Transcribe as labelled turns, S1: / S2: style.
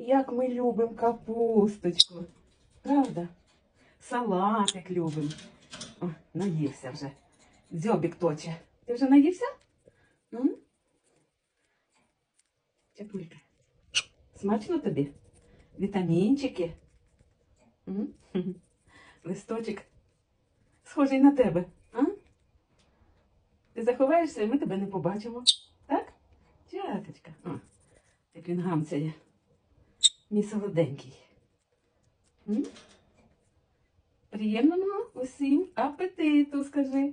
S1: як ми любимо капусточку. Правда? Салатик любимо. Наївся вже. Дзьобік точе. Ти вже наївся? Чапулька. Смачно тобі? Вітамінчики? Листочок. Схожий на тебе, а? Ти заховаєшся, і ми тебе не побачимо. Так? Чаточка. О, як він гамцяє. Мій солоденький. М? Приємного усім апетиту, скажи.